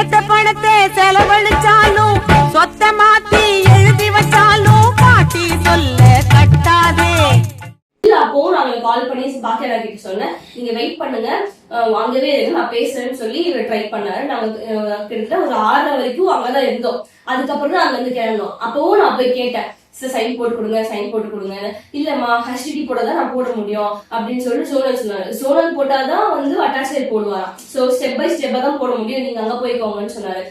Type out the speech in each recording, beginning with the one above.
சேர்த்த பணத்தை செலவழிச்சாலும் சொத்த மாத்தி எழுதி வச்சாலும் பாட்டி சொல்ல கட்டாதே. அப்போ நாங்க கால் பண்ணி பாக்கியரா கிட்ட சொன்னேன். நீங்க வெயிட் பண்ணுங்க. அங்கவே இருங்க நான் பேசுறேன்னு சொல்லி இவர் ட்ரை பண்ணாரு. நாங்க கிட்டத்தட்ட ஒரு ஆறரை வரைக்கும் அங்கதான் இருந்தோம். அதுக்கப்புறம் தான் அங்க இருந்து கிளம்பணும் அப்பவும் நான் போய் கேட்டேன். சைன் போட்டு கொடுங்க சைன் போட்டு கொடுங்க. இல்லம்மா ஹெச்டிடி போட தான் நான் போட முடியும் அப்படின்னு சொல்லிட்டு சோனல் சொன்னாரு. சோனல் போட்டாதான் வந்து அட்டாச்சர் போடுவாராம். ஸோ ஸ்டெப் பை ஸ்டெப்பாக தான் போட முடியும். நீங்க அங்க போய்க்கோங்கன்னு சொன்னாரு.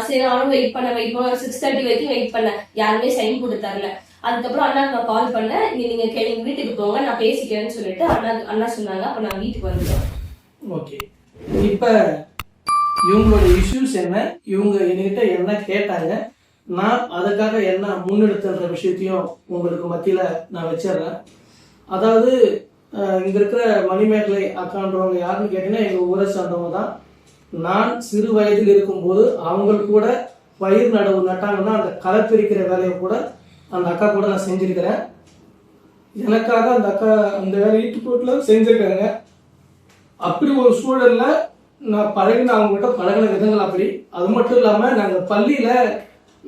சரி நானும் வெயிட் பண்ண வெயிட் பண்ண சிக்ஸ் தேர்ட்டி வரைக்கும் வெயிட் பண்ணேன். யாருமே சைன் போட்டு தரல. அதுக்கப்புறம் அண்ணா நான் கால் பண்ணேன். நீங்க கே- எங்க வீட்டுக்கு போங்க நான் பேசிக்கிறேன்னு சொல்லிட்டு அண்ணா அண்ணா சொன்னாங்க. அப்ப நான் வீட்டுக்கு வந்துட்டேன் ஓகே இப்போ இவங்களோட இஷ்யூஸ் என்ன? இவங்க என்கிட்ட என்ன கேட்டாங்க? நான் அதுக்காக என்ன முன்னெடுத்துன்ற விஷயத்தையும் உங்களுக்கு மத்தியில் நான் வச்சிடுறேன். அதாவது இங்கே இருக்கிற மணிமேகலை அக்கான்றவங்க யாருன்னு கேட்டீங்கன்னா எங்கள் ஊரை சார்ந்தவங்க தான். நான் சிறு வயதில் இருக்கும்போது அவங்க கூட பயிர் நடவு நட்டாங்கன்னா அந்த களை பிரிக்கிற வேலையை கூட அந்த அக்கா கூட நான் செஞ்சிருக்கிறேன். எனக்காக அந்த அக்கா அந்த வேலை ஈட்டுப்போட்டில் செஞ்சுருக்காங்க. அப்படி ஒரு சூழலில் நான் பழகின அவங்ககிட்ட பழகின விதங்கள் அப்படி. அது மட்டும் இல்லாமல் நாங்கள் பள்ளியில்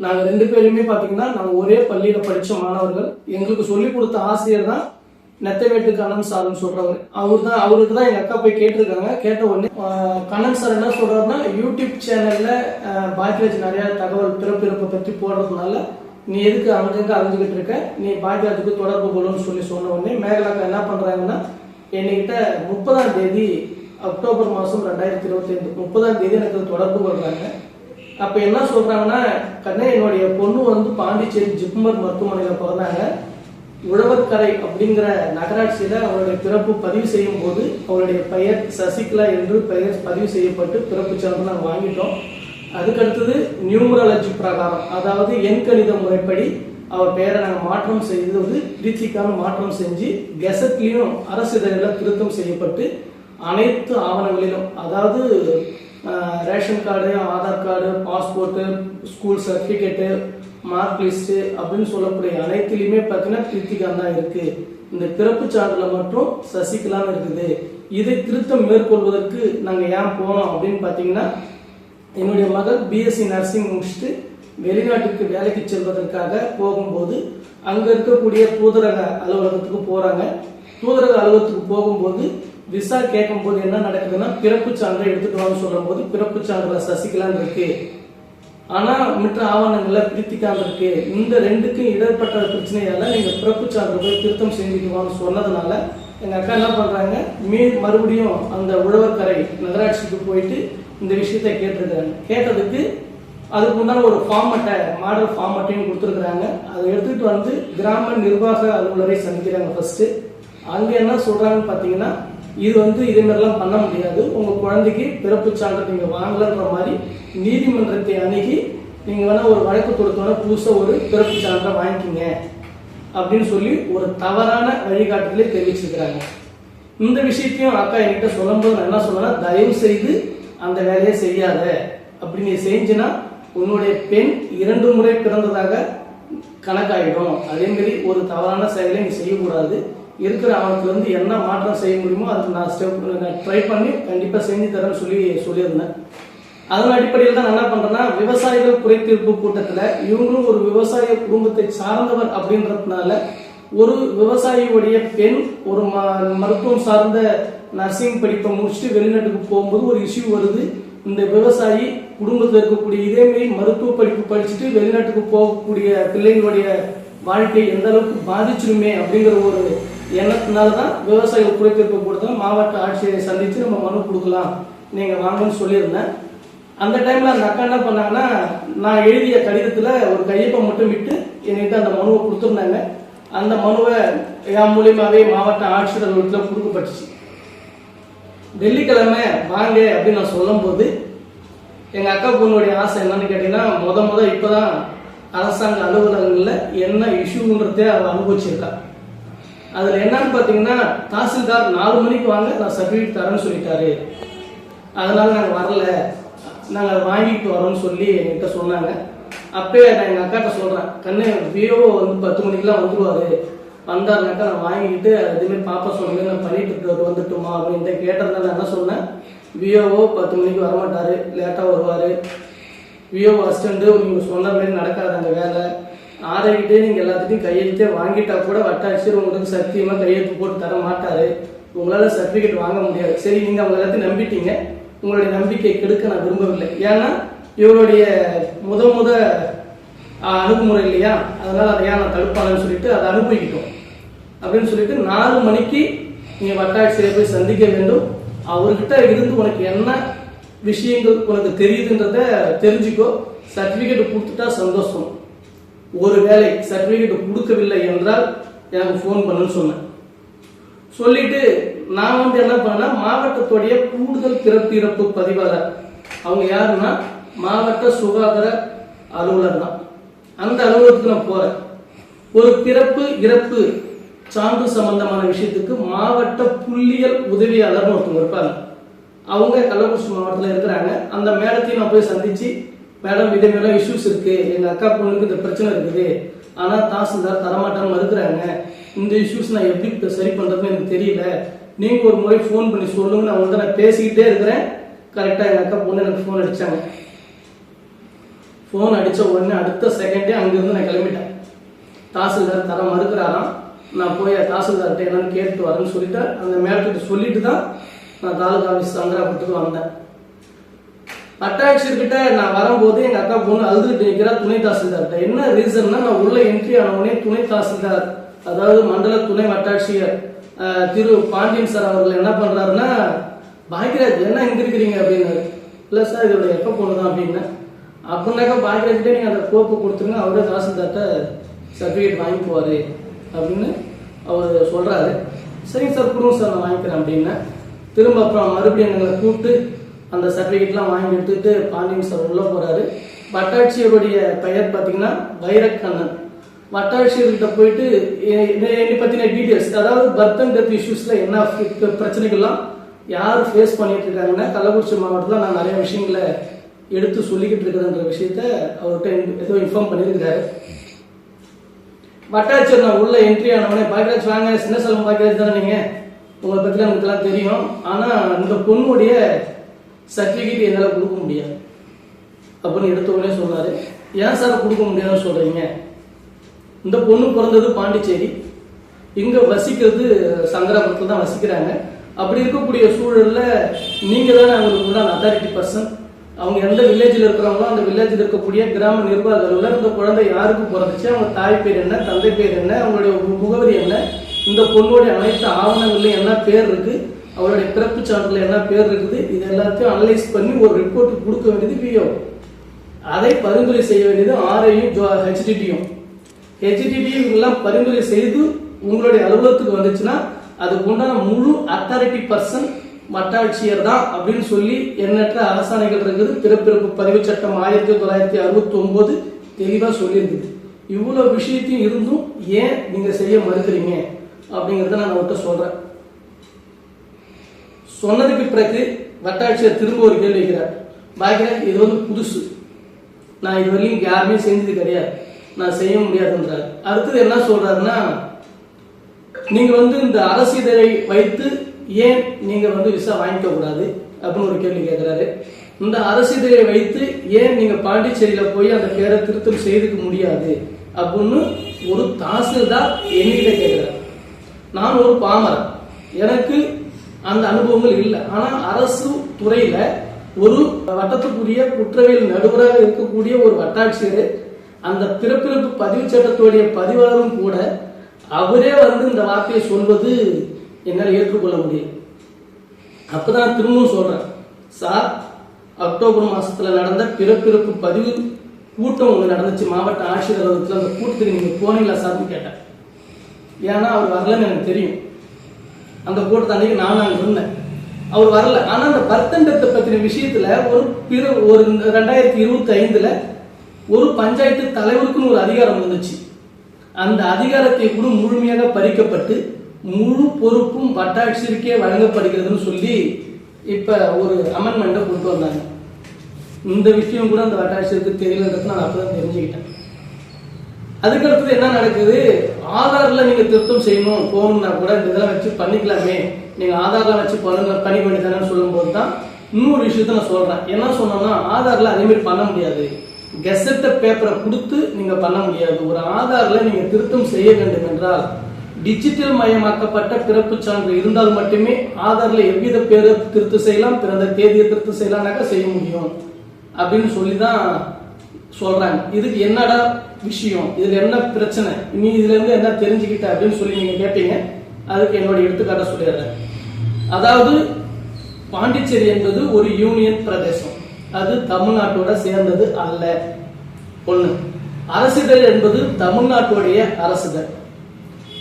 நாங்க ரெண்டு பேருமே பாத்தீங்கன்னா நாங்க ஒரே பள்ளியில படிச்ச மாணவர்கள். எங்களுக்கு சொல்லி கொடுத்த ஆசிரியர் தான் நெத்தவேட்டு கண்ணன் சார்னு சொல்றவர். அவர் தான் அவருக்கு தான் எங்க அக்கா போய் கேட்டிருக்காங்க. கேட்ட உடனே கண்ணன் சார் என்ன சொல்றாருன்னா யூடியூப் சேனல்ல பாக்கியராஜ் நிறைய தகவல் பிறப்பிறப்பை பற்றி போடுறதுனால நீ எதுக்கு அங்கங்க அழிஞ்சுக்கிட்டு இருக்க? நீ பாக்கியராஜுக்கு தொடர்பு கொள்ளுன்னு சொல்லி சொன்ன உடனே மேகலாக்கா என்ன பண்றாங்கன்னா என்கிட்ட முப்பதாம் தேதி அக்டோபர் மாதம் ரெண்டாயிரத்தி இருபத்தி ஐந்து முப்பதாம் தேதி எனக்கு தொடர்பு கொள்றாங்க. அப்போ என்ன சொல்றாங்கன்னா கண்ணே என்னுடைய பொண்ணு வந்து பாண்டிச்சேரி ஜிப்மர் மருத்துவமனையில் பிறந்தாங்க. உழவர்கரை அப்படிங்கிற நகராட்சியில் அவருடைய பிறப்பு பதிவு செய்யும் போது அவருடைய பெயர் சசிகலா என்று பெயர் பதிவு செய்யப்பட்டு பிறப்பு சான்று நாங்கள் வாங்கிட்டோம். அதுக்கடுத்தது நியூமராலஜி பிரகாரம் அதாவது எண் கணித முறைப்படி அவர் பெயரை நாங்கள் மாற்றம் செய்தது பிரீத்திக்கான மாற்றம் செஞ்சு கெசட்லையும் அரசு இதழில் திருத்தம் செய்யப்பட்டு அனைத்து ஆவணங்களிலும் அதாவது ration card Aadhaar card passport school certificate mark list அப்படின்னு சொல்லக்கூடிய அனைத்துலேயுமே பார்த்தீங்கன்னா கிருத்திகான் தான் இருக்கு. இந்த பிறப்பு சான்றில் மட்டும் சசிகலான்னு இருக்குது. இதை திருத்தம் மேற்கொள்வதற்கு நாங்கள் ஏன் போனோம் அப்படின்னு பார்த்தீங்கன்னா என்னுடைய மகள் பிஎஸ்சி நர்சிங் முடிச்சுட்டு வெளிநாட்டுக்கு வேலைக்கு செல்வதற்காக போகும்போது அங்கே இருக்கக்கூடிய தூதரக அலுவலகத்துக்கு போகிறாங்க தூதரக அலுவலகத்துக்கு போகும்போது விசா கேட்கும்போது என்ன நடக்குதுன்னா பிறப்பு சான்றை எடுத்துட்டு வாங்க சொல்லும்போது பிறப்பு சான்றுல சசிகலான் இருக்கு. ஆனா மற்ற ஆவணங்கள்ல பிரித்திக்காம இருக்கு. இந்த ரெண்டுக்கும் இடர்பட்ட பிரச்சனையால நீங்க பிறப்பு சான்று போய் திருத்தம் செஞ்சுக்குவான்னு சொன்னதுனால எங்க அக்கா என்ன பண்றாங்க மீ மறுபடியும் அந்த உழவர்கரை நகராட்சிக்கு போயிட்டு இந்த விஷயத்த கேட்டிருக்காங்க கேட்டதுக்கு அதுக்கு முன்னால் ஒரு ஃபார்மட்டை மாடல் ஃபார்மட்டையும் கொடுத்துருக்குறாங்க. அதை எடுத்துட்டு வந்து கிராம நிர்வாக அலுவலரை சந்திக்கிறாங்க ஃபர்ஸ்ட் அங்க என்ன சொல்றாங்கன்னு பாத்தீங்கன்னா இது வந்து இதே மாதிரிலாம் பண்ண முடியாது. உங்க குழந்தைக்கு பிறப்பு சான்று நீங்க வாங்கலன்ற மாதிரி நீதிமன்றத்தை அணுகி நீங்க வேணா ஒரு வழக்கு தொடுத்தோட புதுசா ஒரு பிறப்பு சான்றை வாங்கிக்கிங்க அப்படின்னு சொல்லி ஒரு தவறான வழிகாட்டுதலை தெரிவிச்சிருக்கிறாங்க. இந்த விஷயத்தையும் அக்கா என்கிட்ட சொல்லும்போது நான் என்ன சொன்னேன்னா தயவு செய்து அந்த வேலையை செய்யாத. அப்படி நீ செஞ்சினா உன்னுடைய பெண் இரண்டு முறை பிறந்ததாக கணக்காயிடும். அதே மாதிரி ஒரு தவறான செயலை நீ செய்யக்கூடாது. இருக்கிற அவனுக்கு வந்து என்ன மாற்றம் செய்ய முடியுமோ அதுக்கு நான் ஸ்டெப் ட்ரை பண்ணி கண்டிப்பாக செஞ்சு தரேன்னு சொல்லி சொல்லியிருந்தேன். அதன் அடிப்படையில் தான் என்ன பண்ணுறேன்னா விவசாயிகள் குறைத்தீர்ப்பு கூட்டத்தில் இவங்களும் ஒரு விவசாய குடும்பத்தை சார்ந்தவர் அப்படின்றதுனால ஒரு விவசாயியுடைய பெண் ஒரு ம- மருத்துவம் சார்ந்த நர்சிங் படிப்பை முடிச்சுட்டு வெளிநாட்டுக்கு போகும்போது ஒரு இஷ்யூ வருது. இந்த விவசாயி குடும்பத்தில் இருக்கக்கூடிய இதேமாரி மருத்துவ படிப்பு படிச்சுட்டு வெளிநாட்டுக்கு போகக்கூடிய பிள்ளைங்களுடைய வாழ்க்கை எந்த அளவுக்கு பாதிச்சிருமே அப்படிங்கிற ஒரு எண்ணத்தினால தான் விவசாயிகள் குறைத்திருப்பு கொடுத்தோம் மாவட்ட ஆட்சியரை சந்தித்து நம்ம மனு கொடுக்கலாம். நீங்க வாங்கன்னு சொல்லியிருந்தேன். அந்த டைம்ல அந்த அக்கா என்ன பண்ணாங்கன்னா நான் எழுதிய கடிதத்துல ஒரு கையொப்பை மட்டும் விட்டு என்கிட்ட அந்த மனுவை கொடுத்துருந்தாங்க. அந்த மனுவை என் மூலியமாவே மாவட்ட ஆட்சியர் அலுவலகத்தில் கொடுக்கப்பட்டுச்சு. வெள்ளிக்கிழமை வாங்க அப்படின்னு நான் சொல்லும்போது எங்க அக்கா பொண்ணுடைய ஆசை என்னன்னு கேட்டீங்கன்னா முத முத இப்பதான் அரசாங்க அலுவலகங்களில் என்ன இஷ்யூன்றதே அவள் அனுபவிச்சிருக்கா. அதுல என்னன்னு பாத்தீங்கன்னா தாசில்தார் நாலு மணிக்கு வாங்க நான் சர்டிஃபிகேட் தரேன்னு சொல்லிட்டாரு. அதனால நாங்க வரல. நாங்க அதை வாங்கிட்டு வரோம்னு சொல்லி என்கிட்ட சொன்னாங்க. அப்பயே நான் எங்க அக்காட்ட சொல்றேன் கண்ணு வியோ வந்து பத்து மணிக்கெலாம் வந்துருவாரு. வந்தாருனாக்கா நான் வாங்கிக்கிட்டு அதுமாரி பாப்பா சொல்லுங்க நான் பண்ணிட்டு இருக்கிறது வந்துட்டுமா? அப்படின்ட்டு கேட்டதுனால நான் என்ன சொன்னேன் விஓஓ பத்து மணிக்கு வரமாட்டார் லேட்டாக வருவார். விஓ அசிஸ்டண்ட்டு நீங்கள் சொன்ன மாதிரி நடக்காது அந்த வேலை. ஆதரிக்கிட்டே நீங்கள் எல்லாத்துக்கும் கையெழுத்தே வாங்கிட்டா கூட வட்டாட்சியர் உங்களுக்கு சத்தியமாக கையெழுத்து போட்டு தர மாட்டார். உங்களால் சர்டிஃபிகேட் வாங்க முடியாது. சரி நீங்கள் அவங்க எல்லாத்தையும் நம்பிட்டீங்க. உங்களுடைய நம்பிக்கை கெடுக்க நான் விரும்பவில்லை. ஏன்னா இவருடைய முத முத அணுகுமுறை இல்லையா? அதனால் அதை ஏன் நான் தடுப்பாளன்னு சொல்லிட்டு அதை அனுபவிக்கிட்டோம் அப்படின்னு சொல்லிட்டு நாலு மணிக்கு நீங்கள் வட்டாட்சியரை போய் சந்திக்க வேண்டும். அவர்கிட்ட இருந்து உனக்கு என்ன விஷயங்கள் உனக்கு தெரியுதுன்றத தெரிஞ்சுக்கோ. சர்டிஃபிகேட் கொடுத்துட்டா சந்தோஷம். ஒருவேளை சர்டிஃபிகேட் கொடுக்கவில்லை என்றால் எனக்கு ஃபோன் பண்ணுன்னு சொன்னேன். சொல்லிட்டு நான் வந்து என்ன பண்ணேன்னா மாவட்டத்துடைய கூடுதல் பிறப்பு இறப்பு பதிவாளர். அவங்க யாருன்னா மாவட்ட சுகாதார அலுவலர் தான். அந்த அலுவலகத்துக்கு நான் போறேன். ஒரு பிறப்பு இறப்பு சான்று சம்பந்தமான விஷயத்துக்கு மாவட்ட புள்ளியியல் உதவியாளர்னு ஒருத்தவங்க இருப்பாங்க. அவங்க கள்ளக்குறிச்சி மாவட்டத்தில் இருக்கிறாங்க. அந்த மேடத்தையும் நான் போய் சந்திச்சு மேடம் இதே மாதிரிலாம் இஷ்யூஸ் இருக்கு. எங்க அக்கா பொண்ணுக்கு இந்த பிரச்சனை இருக்குது. ஆனா தாசில்தார் தரமாட்டான்னு மறுக்கிறாங்க. இந்த இஷ்யூஸ் நான் எப்படி சரி பண்றதுன்னு எனக்கு தெரியல. நீங்க ஒரு முறை ஃபோன் பண்ணி சொல்லுங்க. நான் உங்கள்கிட்ட நான் பேசிக்கிட்டே இருக்கிறேன். கரெக்டா எங்க அக்கா பொண்ணு எனக்கு ஃபோன் அடிச்சாங்க. ஃபோன் அடிச்ச உடனே அடுத்த செகண்டே அங்கிருந்து நான் கிளம்பிட்டேன். தாசில்தார் தர மறுக்கிறாராம். நான் போய் தாசில்தார்கிட்ட என்னன்னு கேட்டு வரேன்னு சொல்லிட்டு அந்த மேடத்திட்ட சொல்லிட்டு தான் நான் தாலுகா ஆஃபீஸ் சங்கராபுரத்துக்கு வந்தேன். வட்டாட்சியர்கிட்ட நான் வரும்போது எங்க அக்கா பொண்ணு அழுதுகிட்டு நிற்கிறா துணை தாசில்தார்கிட்ட. என்ன ரீசன்னா நான் உள்ள என்ட்ரி ஆன துணை தாசில்தார் அதாவது மண்டல துணை வட்டாட்சியர் திரு பாண்டியன் சார் அவர்கள் என்ன பண்றாருன்னா பாக்யராஜ் என்ன இங்க இருக்கிறீங்க? அப்படின்னாரு. இல்ல சார் இதோட எப்ப பொண்ணு தான்? அப்படின்னேன் அப்படின்னாக்கா பாக்யராஜ்கிட்ட நீங்க அந்த கோப்பை கொடுத்துருங்க அவரே தாசில்தார்கிட்ட சர்டிஃபிகேட் போவாரு அப்படின்னு அவர் சொல்றாரு. சரிங்க சார் கொடுங்க சார் நான் வாங்கிக்கிறேன் அப்படின்னேன் திரும்ப அப்புறம் மறுபடியும் எங்களை கூப்பிட்டு அந்த சர்டிஃபிகேட்லாம் வாங்கி எடுத்துட்டு பாண்டியன் சார் உள்ளே போகிறாரு வட்டாட்சியருடைய பெயர் பார்த்தீங்கன்னா வைரக்கண்ணன். வட்டாட்சியர்கிட்ட போயிட்டு என்னை பற்றின டீட்டெயில்ஸ் அதாவது பர்த் அண்ட் டெத் இஷ்யூஸில் என்ன பிரச்சனைகள்லாம் யார் ஃபேஸ் பண்ணிட்டு இருக்காங்கன்னா கள்ளக்குறிச்சி மாவட்டத்தில் நான் நிறைய விஷயங்களை எடுத்து சொல்லிக்கிட்டு இருக்கிறேன்ற விஷயத்த அவர்கிட்ட ஏதோ இன்ஃபார்ம் பண்ணியிருக்கிறாரு. வட்டாட்சியர் நான் உள்ள என்ட்ரி ஆனவனே பாக்கியராஜ் வாங்க சின்ன செல்வம் பாக்கியராஜ் தானே நீங்கள் உங்களை பற்றி நமக்கு எல்லாம் தெரியும். ஆனால் இந்த பொண்ணுடைய சர்டிபிகேட் என்னால் கொடுக்க முடியாது. அப்படின்னு எடுத்த உடனே ஏன் சார் கொடுக்க முடியாதுன்னு சொல்றீங்க? இந்த பொண்ணு பிறந்தது பாண்டிச்சேரி. இங்க வசிக்கிறது சங்கராபுரத்தில் தான் வசிக்கிறாங்க. அப்படி இருக்கக்கூடிய சூழல்ல நீங்க தானே அவங்களுக்கு உண்டான அத்தாரிட்டி பர்சன் அவங்க எந்த வில்லேஜில் இருக்கிறாங்களோ அந்த வில்லேஜில் இருக்கக்கூடிய கிராம நிர்வாகத்தில் இந்த குழந்தை யாருக்கு பிறந்துச்சு? அவங்க தாய் பேர் என்ன தந்தை பேர் என்ன அவங்களுடைய முகவரி என்ன? இந்த பொண்ணுடைய அனைத்து ஆவணங்கள்ல என்ன பேர் இருக்குது அவருடைய பிறப்பு சான்றில் என்ன பேர் இருக்குது? இது எல்லாத்தையும் அனலைஸ் பண்ணி ஒரு ரிப்போர்ட் கொடுக்க வேண்டியது விஓ அதை பரிந்துரை செய்ய வேண்டியது ஆர்ஐயும் ஹெச்டிடியும் ஹெச்டிடியும் எல்லாம் பரிந்துரை செய்து உங்களுடைய அலுவலகத்துக்கு வந்துச்சுன்னா அதுக்கு உண்டான முழு அத்தாரிட்டி பர்சன் வட்டாட்சியர் தான் அப்படின்னு சொல்லி எண்ணற்ற அரசாணைகள் இருக்குது. பிறப்பிறப்பு பதிவு சட்டம் ஆயிரத்தி தொள்ளாயிரத்தி அறுபத்தி ஒன்பது தெளிவாக சொல்லியிருந்தது இவ்வளவு விஷயத்தையும் இருந்தும் ஏன் நீங்க செய்ய மறுக்கிறீங்க? அப்படிங்கறத நான் அவர்கிட்ட சொல்றேன். சொன்னதுக்கு பிறகு வட்டாட்சியர் திரும்ப ஒரு கேள்வி வைக்கிறார் பாக்யராஜ் இது வந்து புதுசு. நான் இது வரைக்கும் யாருமே செஞ்சது கிடையாது. நான் செய்ய முடியாதுன்றாரு. அடுத்தது என்ன சொல்றாருன்னா நீங்க வந்து இந்த அரசிதழை வைத்து ஏன் நீங்க வந்து விசா வாங்கிக்க கூடாது அப்படின்னு ஒரு கேள்வி கேட்கிறாரு. இந்த அரசிதழை வைத்து ஏன் நீங்க பாண்டிச்சேரியில போய் அந்த பேரை திருத்தம் செய்துக்க முடியாது அப்படின்னு ஒரு தாசில்தார் என்கிட்ட கேட்கிறார். நான் ஒரு பாமரன். எனக்கு அந்த அனுபவங்கள் இல்லை. ஆனால் அரசு துறையில ஒரு வட்டத்துக்குரிய குற்றவியல் நடுவராக இருக்கக்கூடிய ஒரு வட்டாட்சியர் அந்த பிறப்பிறப்பு பதிவு சட்டத்துடைய பதிவாளரும் கூட அவரே வந்து இந்த வார்த்தையை சொல்வது என்னால் ஏற்றுக்கொள்ள முடியும் அப்பதான் திரும்பவும் சொல்றேன் சார் அக்டோபர் மாசத்துல நடந்த பிறப்பிறப்பு பதிவு கூட்டம் ஒன்று நடந்துச்சு மாவட்ட ஆட்சியர் அலுவலகத்தில் அந்த கூட்டத்துக்கு நீங்க போனீங்களா சார்னு கேட்டேன். ஏன்னா அவர் வரலன்னு எனக்கு தெரியும். அந்த கூட்டத்து அன்னைக்கு நான் அங்க இருந்தேன். அவர் வரல. ஆனால் அந்த பர்த்தண்டத்தை பற்றின விஷயத்தில் ஒரு பிற ஒரு ரெண்டாயிரத்தி இருபத்தி ஐந்தில் ஒரு பஞ்சாயத்து தலைவருக்குன்னு ஒரு அதிகாரம் இருந்துச்சு அந்த அதிகாரத்தை கூட முழுமையாக பறிக்கப்பட்டு முழு பொறுப்பும் வட்டாட்சியருக்கே வழங்கப்படுகிறதுன்னு சொல்லி இப்போ ஒரு அமெண்ட்மெண்ட்டை கொண்டு வந்தாங்க. இந்த விஷயம் கூட அந்த வட்டாட்சியருக்கு தெரியலன்றது நான் அப்பதான் தெரிஞ்சுக்கிட்டேன். அதுக்கு அடுத்தது என்ன நடக்குது? ஆதார்ல நீங்க திருத்தம் செய்யணும் போகணும்னா கூட இந்த இதெல்லாம் வச்சு பண்ணிக்கலாமே. நீங்க ஆதார்ல வச்சு பண்ணுங்க பண்ணி பண்ணித்தானு சொல்லும்போது தான் இன்னொரு விஷயத்த நான் சொல்றேன். என்ன சொன்னோம்னா ஆதார்ல அதே மாதிரி பண்ண முடியாது. கெசட்ட பேப்பரை கொடுத்து நீங்க பண்ண முடியாது. ஒரு ஆதார்ல நீங்க திருத்தம் செய்ய வேண்டும் என்றால் டிஜிட்டல் மயமாக்கப்பட்ட பிறப்பு சான்று இருந்தால் மட்டுமே ஆதார்ல எவ்வித பேரை திருத்தம் செய்யலாம் பிறந்த தேதியை திருத்தம் செய்யலாம்னாக்கா செய்ய முடியும். அப்படின்னு சொல்லி தான் சொல்றாங்க. இதுக்கு என்னடா விஷயம்? இதுல என்ன பிரச்சனை? நீ இதுல இருந்து என்ன தெரிஞ்சுக்கிட்ட அப்படின்னு சொல்லி நீங்க கேட்டீங்க. அதுக்கு என்னோட எடுத்துக்காட்ட சொல்லிடுறேன். அதாவது பாண்டிச்சேரி என்பது ஒரு யூனியன் பிரதேசம். அது தமிழ்நாட்டோட சேர்ந்தது அல்ல. ஒண்ணு. அரசிதழ் என்பது தமிழ்நாட்டுடைய அரசிதழ்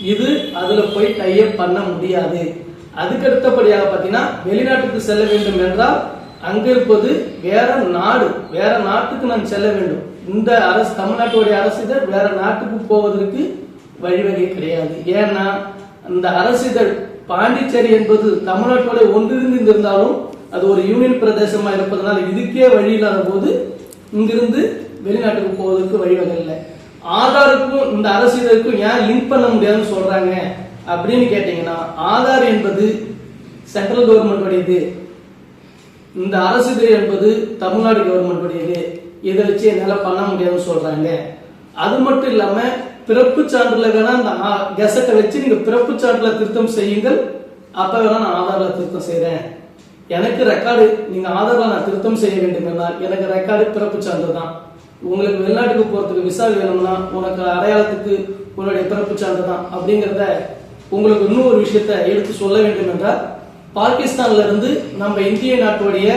இது அதுல போய் டைப் பண்ண முடியாது. அதுக்கு அடுத்தபடியாக பார்த்தீங்கன்னா வெளிநாட்டுக்கு செல்ல வேண்டும் என்றால் அங்க இருப்பது வேற நாடு வேற நாட்டுக்கு நான் செல்ல வேண்டும். இந்த அரசு தமிழ்நாட்டுடைய அரசிதழ் வேற நாட்டுக்கு போவதற்கு வழிவகை கிடையாது. ஏன்னா அந்த அரசிதழ் பாண்டிச்சேரி என்பது தமிழ்நாட்டோட ஒன்றிருந்து இருந்தாலும் அது ஒரு யூனியன் பிரதேசமா இருப்பதனால இதுக்கே வழி இல்லாத போது இங்கிருந்து வெளிநாட்டுக்கு போவதற்கு வழிவகை இல்லை. ஆதாருக்கும் இந்த அரசியலுக்கும் ஏன் லிங்க் பண்ண முடியாதுன்னு சொல்றாங்க அப்படின்னு கேட்டீங்கன்னா ஆதார் என்பது சென்ட்ரல் கவர்மெண்ட் உடையது. இந்த அரசிதழ் என்பது தமிழ்நாடு கவர்மெண்ட் உடையது. இதை வச்சு என்னால பண்ண முடியாதுன்னு சொல்றாங்க. அது மட்டும் இல்லாம பிறப்பு சான்றுல வேணா அந்த கெசட்டை வச்சு நீங்க பிறப்பு சான்றுல திருத்தம் செய்யுங்கள். அப்ப வேணா நான் ஆதார்ல திருத்தம் செய்யறேன் எனக்கு ரெக்கார்டு நீங்க ஆதார்ல நான் திருத்தம் செய்ய வேண்டும் என்றால் எனக்கு ரெக்கார்டு பிறப்பு சான்று தான். உங்களுக்கு வெளிநாட்டுக்கு போறதுக்கு விசா வேணும்னா உனக்கு அடையாளத்துக்கு உன்னுடைய பிறப்பு சான்று தான். அப்படிங்கிறத உங்களுக்கு இன்னும் ஒரு விஷயத்த எடுத்து சொல்ல வேண்டும் என்றால் பாகிஸ்தான்ல இருந்து நம்ம இந்திய நாட்டுடைய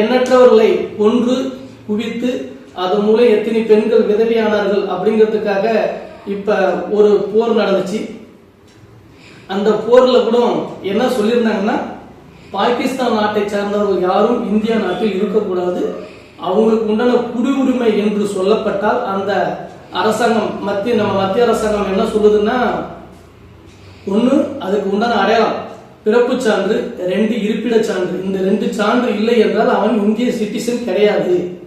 எண்ணற்றவர்களை கொன்று குவித்து அது மூலம் எத்தனை பெண்கள் விதவியானார்கள் அப்படிங்கிறதுக்காக இப்ப ஒரு போர் நடந்துச்சு. அந்த போர்ல கூட என்ன சொல்லியிருந்தாங்கன்னா பாகிஸ்தான் நாட்டை சார்ந்தவர்கள் யாரும் இந்தியா நாட்டில் இருக்கக்கூடாது. அவங்களுக்கு உண்டான குடியுரிமை என்று சொல்லப்பட்டால் அந்த அரசாங்கம் மத்திய நம்ம மத்திய அரசாங்கம் என்ன சொல்லுதுன்னா ஒன்று அதுக்கு உண்டான அடையாளம். பிறப்பு சான்று ரெண்டு இருப்பிடச் சான்று. இந்த ரெண்டு சான்று இல்லை என்றால் அவன் இந்திய சிட்டிசன் கிடையாது.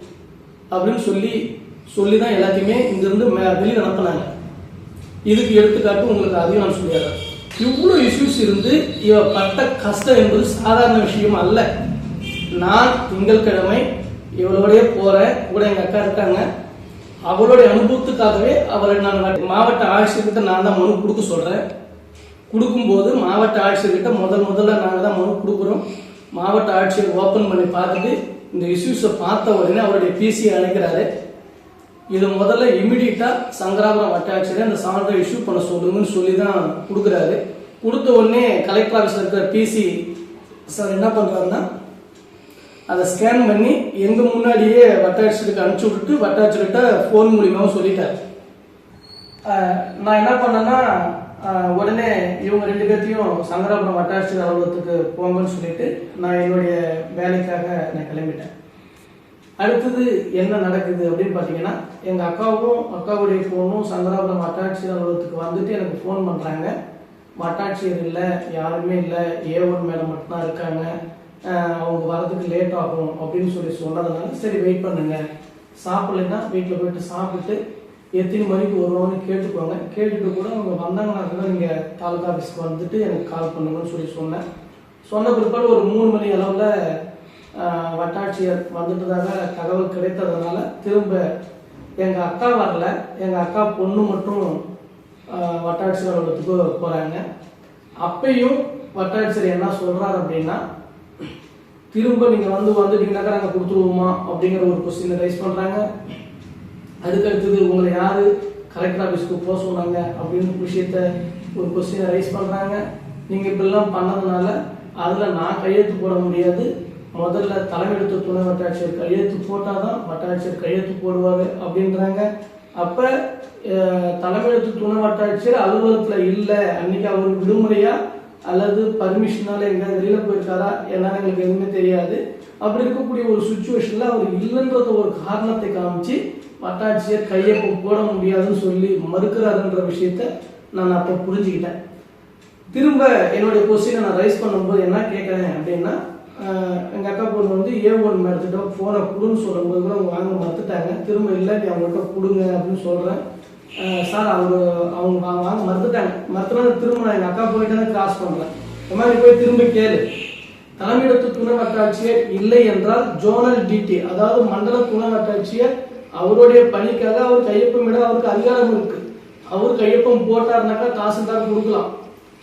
அப்படின்னு சொல்லி சொல்லி தான் எல்லாத்தையுமே இங்கிருந்து மே- வெளியே அனுப்புனாங்க. இதுக்கு எடுத்துக்காட்டு உங்களுக்கு அதையும் நான் சொல்லிடுறேன். இவ்வளோ இஷ்யூஸ் இருந்து இவ பட்ட கஷ்டம் என்பது சாதாரண விஷயம் அல்ல. நான் திங்கட்கிழமை இவளோடய போகிறேன் கூட எங்கள் அக்கா இருக்காங்க. அவளுடைய அனுபவத்துக்காகவே அவரை நான் மாவட்ட ஆட்சியர்கிட்ட நான் தான் மனு கொடுக்க சொல்கிறேன் கொடுக்கும்போது மாவட்ட ஆட்சியர்கிட்ட முதல் முதல்ல நாங்கள் தான் மனு கொடுக்குறோம். மாவட்ட ஆட்சியர் ஓப்பன் பண்ணி பார்த்துட்டு இந்த இஷ்யூஸை பார்த்த உடனே அவருடைய பிசியை அழைக்கிறாரு. இது முதல்ல இமிடியட்டாக சங்கராபுரம் வட்டாட்சியில் அந்த சான்றை இஷ்யூ பண்ண சொல்லுங்கன்னு சொல்லி தான் கொடுக்குறாரு. கொடுத்த உடனே கலெக்டர் ஆஃபீஸில் இருக்கிற பிசி சார் என்ன பண்ணுறாருன்னா அதை ஸ்கேன் பண்ணி எங்க முன்னாடியே வட்டாட்சியருக்கு அனுப்பிச்சி விட்டுட்டு வட்டாட்சியர்கிட்ட ஃபோன் மூலியமாகவும் சொல்லிட்டார். நான் என்ன பண்ணேன்னா உடனே இவங்க ரெண்டு பேர்த்தையும் சங்கராபுரம் வட்டாட்சியர் அலுவலகத்துக்கு போங்கன்னு சொல்லிட்டு நான் என்னுடைய வேலைக்காக நான் கிளம்பிட்டேன். அடுத்தது என்ன நடக்குது அப்படின்னு பார்த்தீங்கன்னா எங்கள் அக்காவும் அக்காவுடைய ஃபோனும் சங்கராபுரம் வட்டாட்சியர் அலுவலகத்துக்கு வந்துட்டு எனக்கு ஃபோன் பண்ணுறாங்க வட்டாட்சியர் இல்லை யாருமே இல்லை ஏ ஒன் மேடம் மட்டும்தான் இருக்காங்க. அவங்க வரதுக்கு லேட் ஆகும் அப்படின்னு சொல்லி சொன்னதுனால சரி வெயிட் பண்ணுங்க. சாப்பிடலைன்னா வீட்டில் போயிட்டு சாப்பிட்டு எத்தனை மணிக்கு வருவாங்கன்னு கேட்டுக்கோங்க. கேட்டுட்டு கூட அவங்க வந்தாங்கன்னா கூட நீங்கள் தாலுகா ஆஃபீஸ்க்கு வந்துட்டு எனக்கு கால் பண்ணுங்கன்னு சொல்லி சொன்னேன். சொன்ன பிற்பாடு ஒரு மூணு மணி அளவில் வட்டாட்சியர் வந்துட்டதாக தகவல் கிடைத்ததுனால திரும்ப எங்கள் அக்கா வரல. எங்கள் அக்கா பொண்ணு மட்டும் வட்டாட்சியர் அலுவலகத்துக்கு போகிறாங்க அப்பையும் வட்டாட்சியர் என்ன சொல்கிறார் அப்படின்னா திரும்ப நீங்கள் வந்து வந்துட்டீங்கன்னாக்கா நாங்கள் கொடுத்துருவோமா அப்படிங்கிற ஒரு கொஸ்டின் ரைஸ் பண்ணுறாங்க அதுக்கடுத்தது உங்களை யாரு கலெக்டர் ஆஃபீஸ்க்கு போக சொன்னாங்க அப்படின்னு விஷயத்த ஒரு கொஸ்டினை ரைஸ் பண்றாங்க. நீங்க இப்படிலாம் பண்ணதுனால அதுல நான் கையெழுத்து போட முடியாது. முதல்ல தலைமையெடுத்த துணை வட்டாட்சியர் கையெழுத்து போட்டாதான் வட்டாட்சியர் கையெழுத்து போடுவார் அப்படின்றாங்க. அப்ப அஹ், தலைமையெழுத்து துணை வட்டாட்சியர் அலுவலகத்துல இல்லை அன்னைக்கு அவர் விடுமுறையா அல்லது பர்மிஷனால எங்கேயாவது வெளியில போயிருக்காரா? என்னன்னு எங்களுக்கு எதுவுமே தெரியாது. அப்படி இருக்கக்கூடிய ஒரு சுச்சுவேஷன்ல அவர் இல்லைன்றத ஒரு காரணத்தை காமிச்சு வட்டாட்சியர் கையை போட முடியாதுன்னு சொல்லி மறுக்கிறாருன்ற விஷயத்த நான் அப்போ புரிஞ்சுக்கிட்டேன். திரும்ப என்னுடைய கொஸ்டினை நான் ரைஸ் பண்ணும்போது என்ன கேட்குறேன் அப்படின்னா எங்கள் அக்கா பொண்ணு வந்து ஏ ஒன் மறுத்துட்டோம் ஃபோனை கொடுன்னு சொல்லும்போது கூட அவங்க வாங்க மறுத்துட்டாங்க. திரும்ப இல்லை நீ அவங்கள்ட்ட கொடுங்க அப்படின்னு சொல்கிறேன் சார் அவங்க அவங்க வாங்க வாங்க மறுத்துட்டாங்க. மறுத்துனா திரும்ப நான் எங்கள் அக்கா போயிட்டு தான் கிராஸ் பண்ணுறேன் இந்த மாதிரி போய் திரும்ப கேளு. தலைமையிடத்து துணை வட்டாட்சியர் இல்லை என்றால் ஜோனல் டிடி அதாவது மண்டல துணை வட்டாட்சியர் அவருடைய பணிக்காக அவர் கையொப்பமிட அவருக்கு அதிகாரம் இருக்கு. அவர் கையொப்பம் போட்டாருனாக்கா தாசில்தார் கொடுக்கலாம்.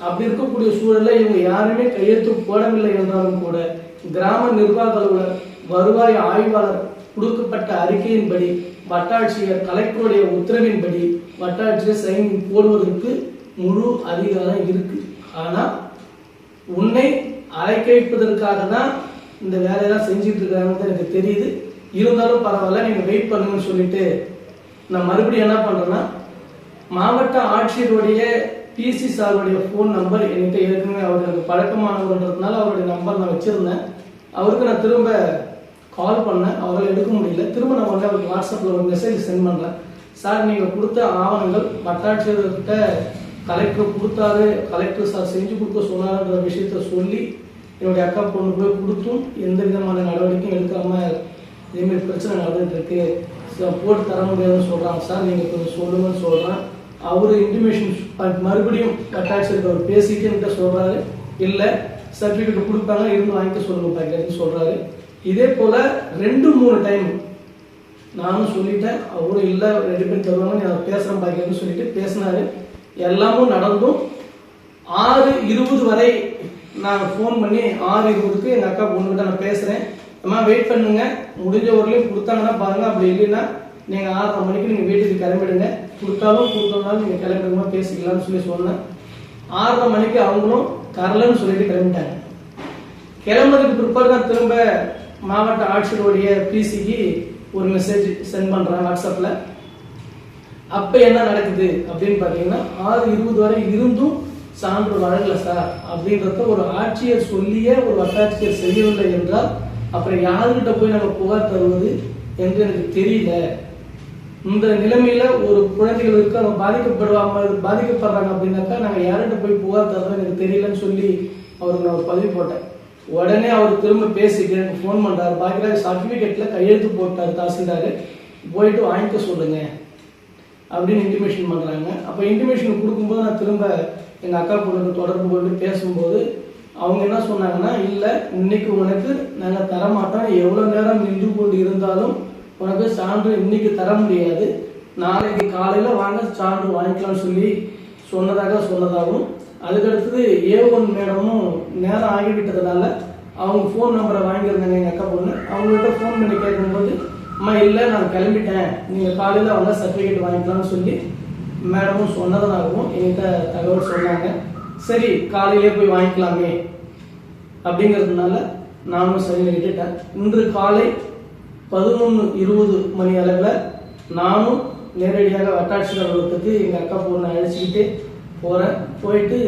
அப்படி இருக்கக்கூடிய சூழல்ல இவங்க யாருமே கையெழுத்து போடவில்லை என்றாலும் கூட கிராம நிர்வாக அலுவலர் வருவாய் ஆய்வாளர் கொடுக்கப்பட்ட அறிக்கையின்படி வட்டாட்சியர் கலெக்டருடைய உத்தரவின்படி வட்டாட்சியர் சைன் போடுவதற்கு முழு அதிகாரம் இருக்கு. ஆனா உன்னை அழைக்க வைப்பதற்காக தான் இந்த வேலையெல்லாம் செஞ்சுட்டு இருக்காங்கன்னு எனக்கு தெரியுது. இருந்தாலும் பரவாயில்ல நீங்கள் வெயிட் பண்ணுங்கன்னு சொல்லிட்டு நான் மறுபடியும் என்ன பண்ணுறேன்னா மாவட்ட ஆட்சியருடைய பிசி சாருடைய ஃபோன் நம்பர் என்கிட்ட ஏற்கனவே அவர் அந்த பழக்கமானவர்ன்றதுனால அவருடைய நம்பர் நான் வச்சுருந்தேன். அவருக்கு நான் திரும்ப கால் பண்ணேன். அவரால் எடுக்க முடியல. திரும்ப நான் உடனே அவருக்கு வாட்ஸ்அப்பில் ஒரு மெசேஜ் சென்ட் பண்ணுறேன் சார் நீங்கள் கொடுத்த ஆவணங்கள் வட்டாட்சியர்கிட்ட கலெக்டர் கொடுத்தாரு. கலெக்டர் சார் செஞ்சு கொடுக்க சொன்னார்ன்ற விஷயத்த சொல்லி என்னுடைய அக்கா பொண்ணு போய் கொடுத்தும் எந்த விதமான நடவடிக்கையும் எடுக்காமல் இதேமாரி பிரச்சனை நடந்துட்டு இருக்கு சார் போட்டு தர முடியாதுன்னு சொல்கிறாங்க சார் நீங்கள் கொஞ்சம் சொல்லுங்கன்னு சொல்கிறேன் அவரு இன்டிமேஷன் மறுபடியும் டாக்ஸ் அவர் பேசிட்டு என்கிட்ட சொல்கிறாரு இல்லை சர்டிஃபிகேட் கொடுப்பாங்க இருந்து வாங்கிக்க சொல்லுங்க பாக்கெட்னு சொல்கிறாரு இதே போல் ரெண்டு மூணு டைம் நானும் சொல்லிட்டேன். அவரும் இல்லை ரெடி பண்ணி தருவாங்க நான் பேசுகிறேன் பாக்கெட்னு சொல்லிட்டு பேசினாரு. எல்லாமும் நடந்தும் ஆறு இருபது வரை நான் ஃபோன் பண்ணி ஆறு இருபதுக்கு எங்கள் அக்கா பொண்ணுக்கிட்ட நான் பேசுகிறேன் அம்மா வெயிட் பண்ணுங்க. முடிஞ்ச வரலையும் கொடுத்தாங்கன்னா பாருங்க அப்படி இல்லைன்னா நீங்கள் ஆறரை மணிக்கு நீங்கள் வீட்டுக்கு கிளம்பிடுங்க. கொடுத்தாலும் கொடுத்தோம்னாலும் நீங்கள் கிளம்பிடுங்க பேசிக்கலாம்னு சொல்லி சொன்னேன். ஆறரை மணிக்கு அவங்களும் தரலன்னு சொல்லிட்டு கிளம்பிட்டாங்க. கிளம்புறதுக்கு பிற்பாடு தான் திரும்ப மாவட்ட ஆட்சியருடைய பிசிக்கு ஒரு மெசேஜ் சென்ட் பண்றேன் வாட்ஸ்அப்ல அப்ப என்ன நடக்குது அப்படின்னு பாத்தீங்கன்னா ஆறு இருபது வரை இருந்தும் சான்று வழங்கல சார். அப்படின்றத ஒரு ஆட்சியர் சொல்லியே ஒரு வட்டாட்சியர் செய்யவில்லை என்றால் அப்புறம் யாருக்கிட்ட போய் நம்ம புகார் தருவது என்று எனக்கு தெரியல. இந்த நிலைமையில ஒரு குழந்தைகள் இருக்கு அவங்க பாதிக்கப்படுவாங்க பாதிக்கப்படுறாங்க அப்படின்னாக்கா நாங்க யார்கிட்ட போய் புகார் தரோம் எனக்கு தெரியலன்னு சொல்லி அவருக்கு நான் பதிவு போட்டேன். உடனே அவர் திரும்ப பேசிட்டு எனக்கு ஃபோன் பண்றாரு. பாக்கியராஜ் சர்டிபிகேட்ல கையெழுத்து போட்டாரு தாசில்தாரு. போயிட்டு வாங்கிக்க சொல்லுங்க அப்படின்னு இன்டிமேஷன் பண்றாங்க. அப்ப இன்டிமேஷன் கொடுக்கும்போது நான் திரும்ப எங்க அக்கா பொண்ணுக்கு தொடர்பு கொண்டு பேசும்போது அவங்க என்ன சொன்னாங்கன்னா இல்லை இன்னைக்கு உனக்கு நாங்கள் தர மாட்டோம் நேரம் நின்று கொண்டு இருந்தாலும் உனக்கு சான்று இன்னைக்கு தர முடியாது. நாளைக்கு காலையில் வாங்க சான்று வாங்கிக்கலாம்னு சொல்லி சொன்னதாக சொன்னதாகவும் அதுக்கடுத்தது ஏ ஒன் மேடமும் நேரம் ஆகிவிட்டதுனால அவங்க ஃபோன் நம்பரை வாங்கியிருந்தாங்க எங்கள் அக்கா பொண்ணு. அவங்கள்ட்ட ஃபோன் பண்ணி கேட்கும்போது அம்மா இல்லை நான் கிளம்பிட்டேன். நீங்கள் காலையில் அவங்க சர்டிஃபிகேட் வாங்கிக்கலாம்னு சொல்லி மேடமும் சொன்னதாகவும் என்கிட்ட தகவல் சொன்னாங்க. சரி காலையிலே போய் வாங்கிக்கலாமே. அப்படிங்கிறதுனால நானும் சரின்னு விட்டுட்டேன். இன்று காலை பதினொன்று இருபது மணி அளவில் நானும் நேரடியாக வட்டாட்சியர் அலுவலகத்துக்கு எங்கள் அக்கா பொண்ணை அழைச்சிக்கிட்டு போகிறேன் போயிட்டு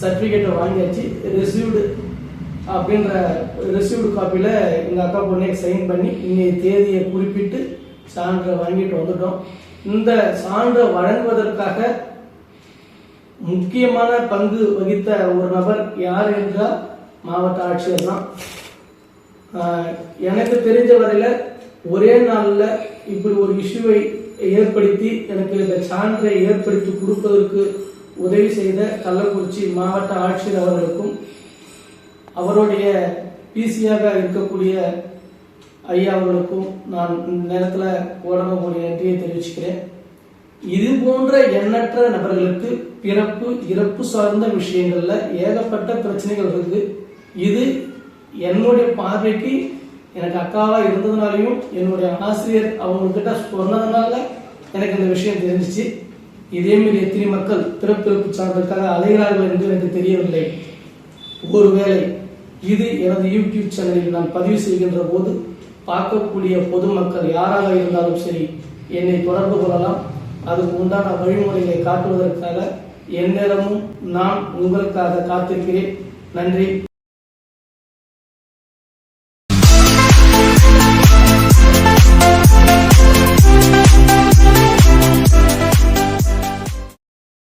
சர்டிஃபிகேட்டை வாங்கியாச்சு. ரிசீவ்டு அப்படின்ற ரிசீவ்டு காப்பியில் எங்கள் அக்கா பொண்ணை சைன் பண்ணி இன்னைய தேதியை குறிப்பிட்டு சான்றை வாங்கிட்டு வந்துட்டோம். இந்த சான்றை வழங்குவதற்காக முக்கியமான பங்கு வகித்த ஒரு நபர் யார் என்றால் மாவட்ட ஆட்சியர் தான். எனக்கு தெரிஞ்ச வரையில ஒரே நாளில் இப்படி ஒரு இஷ்யூவை ஏற்படுத்தி எனக்கு இந்த சான்றை ஏற்படுத்தி கொடுப்பதற்கு உதவி செய்த கள்ளக்குறிச்சி மாவட்ட ஆட்சியர் அவர்களுக்கும் அவருடைய பிசியாக இருக்கக்கூடிய ஐயா அவர்களுக்கும் நான் இந்த நேரத்தில் உடம்பு நன்றியை தெரிவிச்சுக்கிறேன். இது போன்ற எண்ணற்ற நபர்களுக்கு பிறப்பு இறப்பு சார்ந்த விஷயங்கள்ல ஏகப்பட்ட பிரச்சனைகள் இருக்கு இது என்னுடைய பார்வைக்கு எனக்கு அக்காவா இருந்ததுனாலையும் என்னுடைய ஆசிரியர் அவங்கக்கிட்ட சொன்னதுனால எனக்கு இந்த விஷயம் தெரிஞ்சிச்சு. இதே எத்தனை மக்கள் பிறப்பிறப்பு சார்ந்ததற்காக அலைகிறார்கள் என்று எனக்கு தெரியவில்லை. ஒருவேளை இது எனது யூடியூப் சேனலில் நான் பதிவு செய்கின்ற போது பார்க்கக்கூடிய பொதுமக்கள் யாராக இருந்தாலும் சரி என்னை தொடர்பு கொள்ளலாம். அதுக்கு உண்டான வழிமுறைகளை காட்டுவதற்காக எந்நேரமும் நான் உங்களுக்காக காத்திருக்கிறேன். நன்றி.